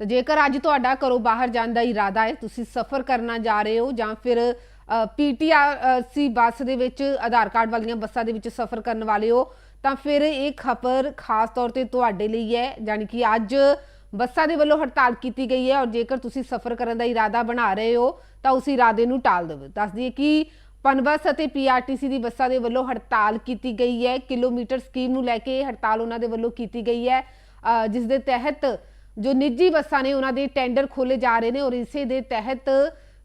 ਤਾਂ ਜੇਕਰ ਅੱਜ ਤੁਹਾਡਾ ਘਰੋਂ ਬਾਹਰ ਜਾਣ ਦਾ ਇਰਾਦਾ ਹੈ, ਤੁਸੀਂ ਸਫ਼ਰ ਕਰਨਾ ਜਾ ਰਹੇ ਹੋ ਜਾਂ ਫਿਰ ਪੀਟੀਆਰ ਸੀ ਬੱਸ ਦੇ ਵਿੱਚ ਆਧਾਰ ਕਾਰਡ ਵਾਲੀਆਂ ਬੱਸਾਂ ਦੇ ਵਿੱਚ ਸਫ਼ਰ ਕਰਨ ਵਾਲੇ ਹੋ, ਤਾਂ ਫਿਰ ਇਹ ਖਬਰ ਖਾਸ ਤੌਰ ਤੇ ਤੁਹਾਡੇ ਲਈ ਹੈ ਯਾਨੀ ਕਿ ਅੱਜ ਬੱਸਾਂ ਦੇ ਵੱਲੋਂ ਹੜਤਾਲ ਕੀਤੀ ਗਈ ਹੈ ਔਰ ਜੇਕਰ ਤੁਸੀਂ ਸਫ਼ਰ ਕਰਨ ਦਾ ਇਰਾਦਾ ਬਣਾ ਰਹੇ ਹੋ, ਤਾਂ ਉਸ ਇਰਾਦੇ ਨੂੰ ਟਾਲ ਦਿਓ ਦੱਸ ਦਈਏ ਕਿ ਪਨਬਸ ਅਤੇ ਪੀਆਰਟੀਸੀ ਦੀ ਬੱਸਾਂ ਦੇ ਵੱਲੋਂ ਹੜਤਾਲ ਕੀਤੀ ਗਈ ਹੈ, ਕਿਲੋਮੀਟਰ ਸਕੀਮ ਨੂੰ ਲੈ ਕੇ ਹੜਤਾਲ ਉਹਨਾਂ ਦੇ ਵੱਲੋਂ ਕੀਤੀ ਗਈ ਹੈ ਜਿਸ ਦੇ ਤਹਿਤ ਜੋ ਨਿੱਜੀ ਬੱਸਾਂ ਨੇ ਉਹਨਾਂ ਦੇ ਟੈਂਡਰ ਖੋਲੇ ਜਾ ਰਹੇ ਨੇ ਔਰ ਇਸੇ ਦੇ ਤਹਿਤ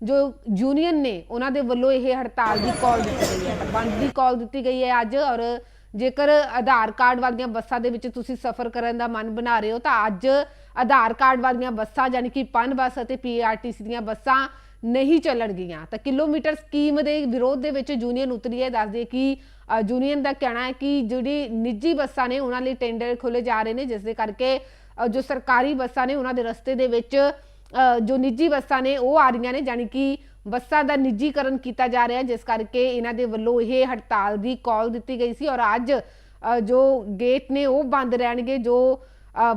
ਜੋ ਯੂਨੀਅਨ ਨੇ ਉਹਨਾਂ ਦੇ ਵੱਲੋਂ ਇਹ ਹੜਤਾਲ ਦੀ ਕਾਲ ਦਿੱਤੀ ਗਈ ਹੈ। ਬੰਦ ਦੀ ਕਾਲ ਦਿੱਤੀ ਗਈ ਹੈ ਅੱਜ ਔਰ ਜੇਕਰ ਆਧਾਰ ਕਾਰਡ ਵਾਲੀਆਂ ਬੱਸਾਂ ਦੇ ਵਿੱਚ ਤੁਸੀਂ ਸਫ਼ਰ ਕਰਨ ਦਾ ਮਨ ਬਣਾ ਰਹੇ ਹੋ ਤਾਂ ਅੱਜ ਆਧਾਰ ਕਾਰਡ ਵਾਲੀਆਂ ਬੱਸਾਂ ਯਾਨੀ ਕਿ ਪਨ ਬੱਸ ਅਤੇ ਪੀਆਰਟੀਸੀ ਦੀਆਂ ਬੱਸਾਂ ਨਹੀਂ ਚੱਲਣਗੀਆਂ ਤਾਂ ਕਿਲੋਮੀਟਰ ਸਕੀਮ ਦੇ ਵਿਰੋਧ ਦੇ ਵਿੱਚ ਯੂਨੀਅਨ ਉਤਰੀ ਹੈ। ਦੱਸਦੇ ਕਿ ਯੂਨੀਅਨ ਦਾ ਕਹਿਣਾ ਹੈ ਕਿ ਜਿਹੜੀ ਨਿੱਜੀ ਬੱਸਾਂ ਨੇ ਉਹਨਾਂ ਲਈ ਟੈਂਡਰ ਖੋਲੇ ਜਾ ਰਹੇ ਨੇ, ਜਿਸ ਦੇ ਕਰਕੇ ਜੋ ਸਰਕਾਰੀ ਬੱਸਾਂ ਨੇ ਉਹਨਾਂ ਦੇ ਰਸਤੇ ਦੇ ਵਿੱਚ ਜੋ ਨਿੱਜੀ ਬੱਸਾਂ ਨੇ, ਉਹ ਆ ਰਹੀਆਂ ਨੇ ਯਾਨੀ ਕਿ ਬੱਸਾਂ ਦਾ ਨਿੱਜੀਕਰਨ ਕੀਤਾ ਜਾ ਰਿਹਾ ਜਿਸ ਕਰਕੇ ਇਹਨਾਂ ਦੇ ਵੱਲੋਂ ਇਹ ਹੜਤਾਲ ਦੀ ਕਾਲ ਦਿੱਤੀ ਗਈ ਸੀ ਔਰ ਅੱਜ ਜੋ ਗੇਟ ਨੇ ਉਹ ਬੰਦ ਰਹਿਣਗੇ, ਜੋ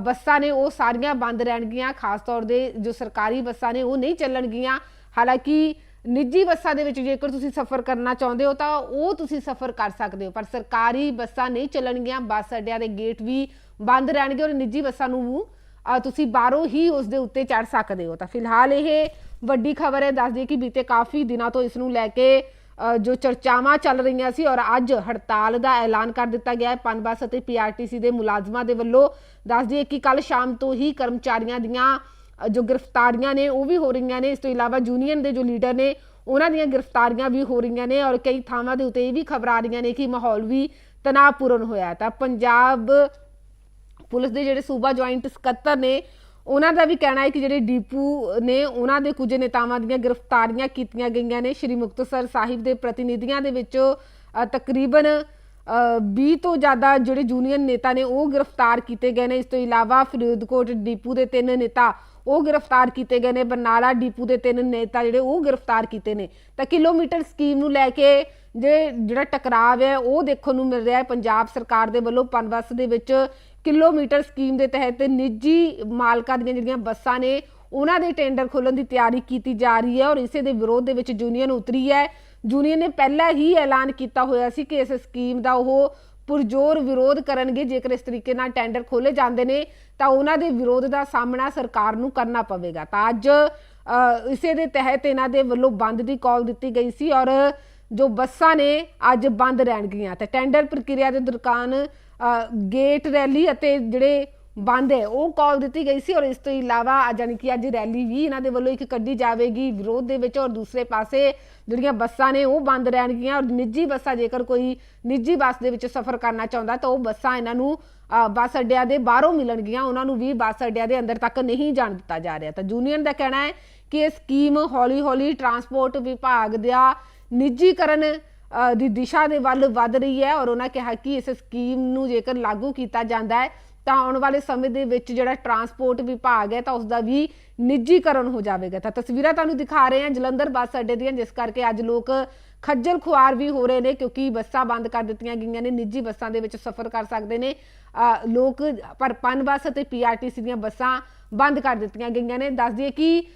ਬੱਸਾਂ ਨੇ ਉਹ ਸਾਰੀਆਂ ਬੰਦ ਰਹਿਣਗੀਆਂ, ਖਾਸ ਤੌਰ ਦੇ ਜੋ ਸਰਕਾਰੀ ਬੱਸਾਂ ਨੇ ਉਹ ਨਹੀਂ ਚੱਲਣਗੀਆਂ। ਹਾਲਾਂਕਿ ਨਿੱਜੀ ਬੱਸਾਂ ਦੇ ਵਿੱਚ ਜੇਕਰ ਤੁਸੀਂ ਸਫ਼ਰ ਕਰਨਾ ਚਾਹੁੰਦੇ ਹੋ ਤਾਂ ਉਹ ਤੁਸੀਂ ਸਫ਼ਰ ਕਰ ਸਕਦੇ ਹੋ, ਪਰ ਸਰਕਾਰੀ ਬੱਸਾਂ ਨਹੀਂ ਚੱਲਣਗੀਆਂ, ਬੱਸ ਅੱਡਿਆਂ ਦੇ ਗੇਟ ਵੀ ਬੰਦ ਰਹਿਣਗੇ ਔਰ ਨਿੱਜੀ ਬੱਸਾਂ ਨੂੰ ਤੁਸੀਂ ਬਾਹਰੋਂ ਹੀ ਉਸ ਦੇ ਉੱਤੇ ਚੜ ਸਕਦੇ ਹੋ। ਤਾਂ ਫਿਲਹਾਲ ਇਹ ਵੱਡੀ ਖਬਰ ਹੈ ਦੱਸ ਦਈਏ ਕਿ ਬੀਤੇ ਕਾਫੀ ਦਿਨਾਂ ਤੋਂ ਇਸ ਨੂੰ ਲੈ ਕੇ ਜੋ ਚਰਚਾਵਾਂ ਚੱਲ ਰਹੀਆਂ ਸੀ ਔਰ ਅੱਜ ਹੜਤਾਲ ਦਾ ਐਲਾਨ ਕਰ ਦਿੱਤਾ ਗਿਆ ਹੈ ਪਨਬਸ ਅਤੇ ਪੀਆਰਟੀਸੀ ਦੇ ਮੁਲਾਜ਼ਮਾਂ ਦੇ ਵੱਲੋਂ। ਦੱਸ ਦਈਏ ਕਿ ਕੱਲ ਸ਼ਾਮ ਤੋਂ ਹੀ ਕਰਮਚਾਰੀਆਂ ਦੀਆਂ ਜੋ ਗ੍ਰਿਫਤਾਰੀਆਂ ਨੇ, ਉਹ ਵੀ ਹੋ ਰਹੀਆਂ ਨੇ। ਇਸ ਤੋਂ ਇਲਾਵਾ ਯੂਨੀਅਨ ਦੇ ਜੋ ਲੀਡਰ ਨੇ, ਉਹਨਾਂ ਦੀਆਂ ਗ੍ਰਿਫਤਾਰੀਆਂ ਵੀ ਹੋ ਰਹੀਆਂ ਨੇ ਔਰ ਕਈ ਥਾਵਾਂ ਦੇ ਉੱਤੇ ਇਹ ਵੀ ਖ਼ਬਰ ਆ ਰਹੀਆਂ ਨੇ ਕਿ ਮਾਹੌਲ ਵੀ ਤਣਾਅਪੂਰਨ ਹੋਇਆ ਤਾਂ ਪੰਜਾਬ ਪੁਲਿਸ ਦੇ ਜਿਹੜੇ ਸੂਬਾ ਜੁਆਇੰਟ ਸਕੱਤਰ ਨੇ, ਉਹਨਾਂ ਦਾ ਵੀ ਕਹਿਣਾ ਹੈ ਕਿ ਜਿਹੜੇ ਡੀਪੂ ਨੇ, ਉਹਨਾਂ ਦੇ ਕੁਝ ਨੇਤਾਵਾਂ ਦੀਆਂ ਗ੍ਰਿਫਤਾਰੀਆਂ ਕੀਤੀਆਂ ਗਈਆਂ ਨੇ। ਸ਼੍ਰੀ ਮੁਕਤਸਰ ਸਾਹਿਬ ਦੇ ਪ੍ਰਤੀਨਿਧੀਆਂ ਦੇ ਵਿੱਚੋਂ ਤਕਰੀਬਨ 20 ਤੋਂ ਜ਼ਿਆਦਾ ਜਿਹੜੇ ਯੂਨੀਅਨ ਨੇਤਾ ਨੇ, ਉਹ ਗ੍ਰਿਫਤਾਰ ਕੀਤੇ ਗਏ ਨੇ। ਇਸ ਤੋਂ ਇਲਾਵਾ ਫਰੀਦਕੋਟ ਡੀਪੂ ਦੇ ਤਿੰਨ ਨੇਤਾ, ਉਹ ਗ੍ਰਿਫਤਾਰ ਕੀਤੇ ਗਏ ਨੇ। ਬਰਨਾਲਾ ਡੀਪੂ ਦੇ ਤਿੰਨ ਨੇਤਾ ਜਿਹੜੇ, ਉਹ ਗ੍ਰਿਫਤਾਰ ਕੀਤੇ ਨੇ। ਤਾਂ ਕਿਲੋਮੀਟਰ ਸਕੀਮ ਨੂੰ ਲੈ ਕੇ ਜੇ ਜਿਹੜਾ ਟਕਰਾਵ ਹੈ, ਉਹ ਦੇਖਣ ਨੂੰ ਮਿਲ ਰਿਹਾ ਹੈ। ਪੰਜਾਬ ਸਰਕਾਰ ਦੇ ਵੱਲੋਂ ਪਨਬਸ ਦੇ ਵਿੱਚ ਕਿਲੋਮੀਟਰ ਸਕੀਮ ਦੇ ਤਹਿਤ ਨਿੱਜੀ ਮਾਲਕਾਂ ਦੀਆਂ ਜਿਹੜੀਆਂ ਬੱਸਾਂ ਨੇ, ਉਹਨਾਂ ਦੇ ਟੈਂਡਰ ਖੋਲਣ ਦੀ ਤਿਆਰੀ ਕੀਤੀ ਜਾ ਰਹੀ ਹੈ ਔਰ ਇਸੇ ਦੇ ਵਿਰੋਧ ਦੇ ਵਿੱਚ ਯੂਨੀਅਨ ਉਤਰੀ ਹੈ। ਯੂਨੀਅਨ ਨੇ ਪਹਿਲਾਂ ਹੀ ਐਲਾਨ ਕੀਤਾ ਹੋਇਆ ਸੀ ਕਿ ਇਸ ਸਕੀਮ ਦਾ ਉਹ ਪੁਰਜੋਰ ਵਿਰੋਧ ਕਰਨਗੇ। ਜੇਕਰ ਇਸ ਤਰੀਕੇ ਨਾਲ ਟੈਂਡਰ ਖੋਲੇ ਜਾਂਦੇ ਨੇ, ਤਾਂ ਉਹਨਾਂ ਦੇ ਵਿਰੋਧ ਦਾ ਸਾਹਮਣਾ ਸਰਕਾਰ ਨੂੰ ਕਰਨਾ ਪਵੇਗਾ। ਤਾਂ ਅੱਜ ਇਸੇ ਦੇ ਤਹਿਤ ਇਹਨਾਂ ਦੇ ਵੱਲੋਂ ਬੰਦ ਦੀ ਕਾਲ ਦਿੱਤੀ ਗਈ ਸੀ ਔਰ ਜੋ ਬੱਸਾਂ ਨੇ ਅੱਜ ਬੰਦ ਰਹਿਣਗੀਆਂ। ਤੇ ਟੈਂਡਰ ਪ੍ਰਕਿਰਿਆ ਦੇ ਦੌਰਾਨ ਗੇਟ ਰੈਲੀ ਅਤੇ ਜਿਹੜੇ ਬੰਦ ਹੈ। ਉਹ ਕਾਲ ਦਿੱਤੀ ਗਈ ਸੀ ਔਰ ਇਸ ਤੋਂ ਇਲਾਵਾ ਅੱਜ ਕਿ ਅੱਜ ਰੈਲੀ ਵੀ ਇਹਨਾਂ ਦੇ ਵੱਲੋਂ ਇੱਕ ਕੱਢੀ ਜਾਵੇਗੀ ਵਿਰੋਧ ਦੇ ਵਿੱਚ ਔਰ ਦੂਸਰੇ ਪਾਸੇ ਜਿਹੜੀਆਂ ਬੱਸਾਂ ਨੇ ਉਹ ਬੰਦ ਰਹਿਣਗੀਆਂ ਔਰ ਨਿੱਜੀ ਬੱਸਾਂ ਜੇਕਰ ਕੋਈ ਨਿੱਜੀ ਬੱਸ ਦੇ ਵਿੱਚ ਸਫ਼ਰ ਕਰਨਾ ਚਾਹੁੰਦਾ ਤਾਂ ਉਹ ਬੱਸਾਂ ਇਹਨਾਂ ਨੂੰ ਬੱਸ ਅੱਡਿਆਂ ਦੇ ਬਾਹਰੋਂ ਮਿਲਣਗੀਆਂ। ਉਹਨਾਂ ਨੂੰ ਵੀ ਬੱਸ ਅੱਡਿਆਂ ਦੇ ਅੰਦਰ ਤੱਕ ਨਹੀਂ ਜਾਣ ਦਿੱਤਾ ਜਾ ਰਿਹਾ। ਤਾਂ ਯੂਨੀਅਨ ਦਾ ਕਹਿਣਾ ਹੈ ਕਿ ਇਹ ਸਕੀਮ ਹੌਲੀ-ਹੌਲੀ ਟਰਾਂਸਪੋਰਟ ਵਿਭਾਗ ਦਾ ਨਿੱਜੀਕਰਨ ਦੀ ਦਿਸ਼ਾ ਦੇ ਵੱਲ ਵੱਧ ਰਹੀ ਹੈ ਔਰ ਉਹਨਾਂ ਕਿਹਾ ਕਿ ਇਸ ਸਕੀਮ ਨੂੰ ਜੇਕਰ ਲਾਗੂ ਕੀਤਾ ਜਾਂਦਾ ਹੈ, ਤਾਂ ਆਉਣ ਵਾਲੇ ਸਮੇਂ ਦੇ ਵਿੱਚ ਜਿਹੜਾ ਟਰਾਂਸਪੋਰਟ ਵਿਭਾਗ ਹੈ ਤਾਂ ਉਸ ਦਾ ਵੀ ਨਿੱਜੀਕਰਨ ਹੋ ਜਾਵੇਗਾ। ਤਾਂ ਤਸਵੀਰਾਂ ਤੁਹਾਨੂੰ ਦਿਖਾ ਰਹੇ ਹਾਂ ਜਲੰਧਰ ਬੱਸ ਅੱਡੇ ਦੀਆਂ, ਜਿਸ ਕਰਕੇ ਅੱਜ ਲੋਕ ਖੱਜਲ ਖੁਆਰ ਵੀ ਹੋ ਰਹੇ ਨੇ ਕਿਉਂਕਿ ਬੱਸਾਂ ਬੰਦ ਕਰ ਦਿੱਤੀਆਂ ਗਈਆਂ ਨੇ, ਨਿੱਜੀ ਬੱਸਾਂ ਦੇ ਵਿੱਚ ਸਫ਼ਰ ਕਰ ਸਕਦੇ ਨੇ। ਲੋਕ ਪਰ ਪਨ ਬੱਸ ਅਤੇ ਪੀਆਰਟੀਸੀ ਦੀਆਂ ਬੱਸਾਂ ਬੰਦ ਕਰ ਦਿੱਤੀਆਂ ਗਈਆਂ ਨੇ। ਦੱਸ ਦਈਏ ਕਿ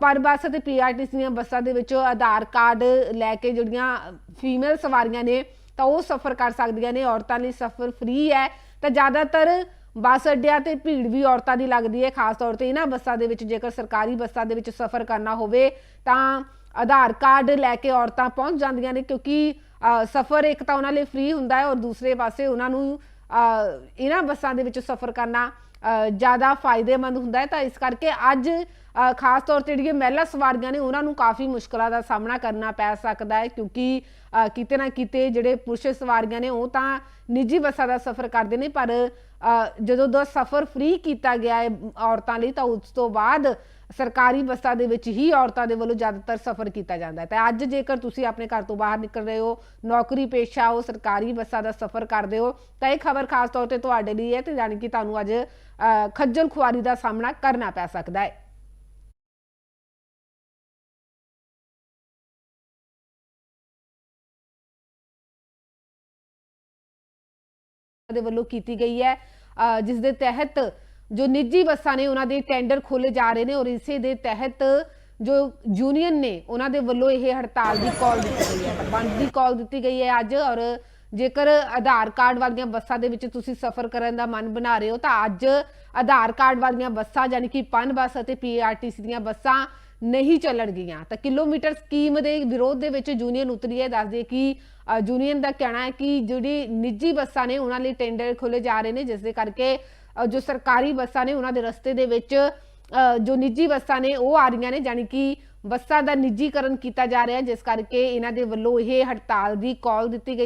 ਪਰ ਬੱਸ ਅਤੇ ਪੀਆਰਟੀਸੀ ਦੀਆਂ ਬੱਸਾਂ ਦੇ ਵਿੱਚ ਆਧਾਰ ਕਾਰਡ ਲੈ ਕੇ ਜਿਹੜੀਆਂ ਫੀਮੇਲ ਸਵਾਰੀਆਂ ਨੇ, ਤਾਂ ਉਹ ਸਫ਼ਰ ਕਰ ਸਕਦੀਆਂ ਨੇ, ਔਰਤਾਂ ਲਈ ਸਫ਼ਰ ਫ੍ਰੀ ਹੈ। ਤਾਂ ਜ਼ਿਆਦਾਤਰ ਬੱਸ ਅੱਡਿਆਂ ਤੇ ਭੀੜ ਵੀ ਔਰਤਾਂ ਦੀ ਲੱਗਦੀ ਹੈ, ਖਾਸ ਤੌਰ ਤੇ ਇਹਨਾਂ ਬੱਸਾਂ ਦੇ ਵਿੱਚ, ਜੇਕਰ ਸਰਕਾਰੀ ਬੱਸਾਂ ਦੇ ਵਿੱਚ ਸਫ਼ਰ ਕਰਨਾ ਹੋਵੇ, ਤਾਂ ਆਧਾਰ ਕਾਰਡ ਲੈ ਕੇ ਔਰਤਾਂ ਪਹੁੰਚ ਜਾਂਦੀਆਂ ਨੇ, ਕਿਉਂਕਿ ਸਫ਼ਰ ਇੱਕ ਤਾਂ ਉਹਨਾਂ ਲਈ ਫ੍ਰੀ ਹੁੰਦਾ ਹੈ ਔਰ ਦੂਸਰੇ ਪਾਸੇ ਉਹਨਾਂ ਨੂੰ ਇਹਨਾਂ ਬੱਸਾਂ ਦੇ ਵਿੱਚ ਸਫ਼ਰ ਕਰਨਾ ਜ਼ਿਆਦਾ ਫਾਇਦੇਮੰਦ ਹੁੰਦਾ ਹੈ। ਤਾਂ ਇਸ ਕਰਕੇ ਅੱਜ ਖਾਸ ਤੌਰ ਤੇ ਜਿਹੜੀਆਂ ਮਹਿਲਾ ਸਵਾਰੀਆਂ ਨੇ, ਉਹਨਾਂ ਨੂੰ ਕਾਫੀ ਮੁਸ਼ਕਲਾਂ ਦਾ ਸਾਹਮਣਾ ਕਰਨਾ ਪੈ ਸਕਦਾ ਹੈ ਕਿਉਂਕਿ ਕਿਤੇ ਨਾ ਕਿਤੇ ਜਿਹੜੇ ਪੁਰਸ਼ ਸਵਾਰੀਆਂ ਨੇ, ਉਹ ਤਾਂ ਨਿੱਜੀ ਬੱਸਾਂ ਦਾ ਸਫ਼ਰ ਕਰਦੇ ਨੇ, ਪਰ ਜਦੋਂ ਦਾ ਸਫ਼ਰ ਫ੍ਰੀ ਕੀਤਾ ਗਿਆ ਹੈ ਔਰਤਾਂ ਲਈ, ਤਾਂ ਉਸ ਤੋਂ ਬਾਅਦ ਸਰਕਾਰੀ ਬੱਸਾਂ ਦੇ ਵਿੱਚ ਹੀ ਔਰਤਾਂ ਦੇ ਵੱਲੋਂ ਜ਼ਿਆਦਾਤਰ ਸਫ਼ਰ ਕੀਤਾ ਜਾਂਦਾ ਹੈ। ਤਾਂ ਅੱਜ ਜੇਕਰ ਤੁਸੀਂ ਆਪਣੇ ਘਰ ਤੋਂ ਬਾਹਰ ਨਿਕਲ ਰਹੇ ਹੋ, ਨੌਕਰੀ ਪੇਸ਼ਾ ਹੋ ਸਰਕਾਰੀ ਬੱਸਾਂ ਦਾ ਸਫ਼ਰ ਕਰਦੇ ਹੋ, ਤਾਂ ਇਹ ਖਬਰ ਖਾਸ ਤੌਰ ਤੇ ਤੁਹਾਡੇ ਲਈ ਹੈ ਤੇ ਜਾਣੀ ਕਿ ਤੁਹਾਨੂੰ ਅੱਜ ਖੱਜਲ ਖੁਆਰੀ ਦਾ ਸਾਹਮਣਾ ਕਰਨਾ ਪੈ ਸਕਦਾ ਹੈ। ਦੇ ਵੱਲੋਂ ਕੀਤੀ ਗਈ ਹੈ। ਅ, ਜਿਸ ਦੇ ਤਹਿਤ ਜੋ ਨਿੱਜੀ ਬੱਸਾਂ ਨੇ ਉਹਨਾਂ ਦੇ ਟੈਂਡਰ ਖੋਲੇ ਜਾ ਰਹੇ ਨੇ ਔਰ ਇਸੇ ਦੇ ਤਹਿਤ ਜੋ ਯੂਨੀਅਨ ਨੇ ਉਹਨਾਂ ਦੇ ਵੱਲੋਂ ਇਹ ਹੜਤਾਲ ਦੀ ਕਾਲ ਦਿੱਤੀ ਗਈ ਹੈ। ਤਾਂ ਬੰਦ ਦੀ ਕਾਲ ਦਿੱਤੀ ਗਈ ਹੈ ਅੱਜ ਔਰ ਜੇਕਰ ਆਧਾਰ ਕਾਰਡ ਵਾਲੀਆਂ ਬੱਸਾਂ ਦੇ ਵਿੱਚ ਤੁਸੀਂ ਸਫ਼ਰ ਕਰਨ ਦਾ ਮਨ ਬਣਾ ਰਹੇ ਹੋ, ਤਾਂ ਅੱਜ ਆਧਾਰ ਕਾਰਡ ਵਾਲੀਆਂ ਬੱਸਾਂ, ਯਾਨੀ ਕਿ ਪਨ ਬੱਸ ਅਤੇ ਪੀਆਰਟੀਸੀ ਦੀਆਂ ਬੱਸਾਂ ਨਹੀਂ ਚੱਲਣਗੀਆਂ ਤਾਂ ਕਿਲੋਮੀਟਰ ਸਕੀਮ ਦੇ ਵਿਰੋਧ ਦੇ ਵਿੱਚ ਯੂਨੀਅਨ ਉਤਰੀ ਹੈ। ਦੱਸਦੇ ਕਿ ਯੂਨੀਅਨ ਦਾ ਕਹਿਣਾ ਹੈ ਕਿ ਜਿਹੜੀ ਨਿੱਜੀ ਬੱਸਾਂ ਨੇ, ਉਹਨਾਂ ਲਈ ਟੈਂਡਰ ਖੋਲੇ ਜਾ ਰਹੇ ਨੇ, ਜਿਸ ਦੇ ਕਰਕੇ ਜੋ ਸਰਕਾਰੀ ਬੱਸਾਂ ਨੇ, ਉਹਨਾਂ ਦੇ ਰਸਤੇ ਦੇ ਵਿੱਚ ਜੋ ਨਿੱਜੀ ਬੱਸਾਂ ਨੇ, ਉਹ ਆ ਰਹੀਆਂ ਨੇ, ਯਾਨੀ ਕਿ ਬੱਸਾਂ ਦਾ ਨਿੱਜੀਕਰਨ ਕੀਤਾ ਜਾ ਰਿਹਾ ਜਿਸ ਕਰਕੇ ਇਹਨਾਂ ਦੇ ਵੱਲੋਂ ਇਹ ਹੜਤਾਲ ਦੀ ਕਾਲ ਦਿੱਤੀ ਗਈ।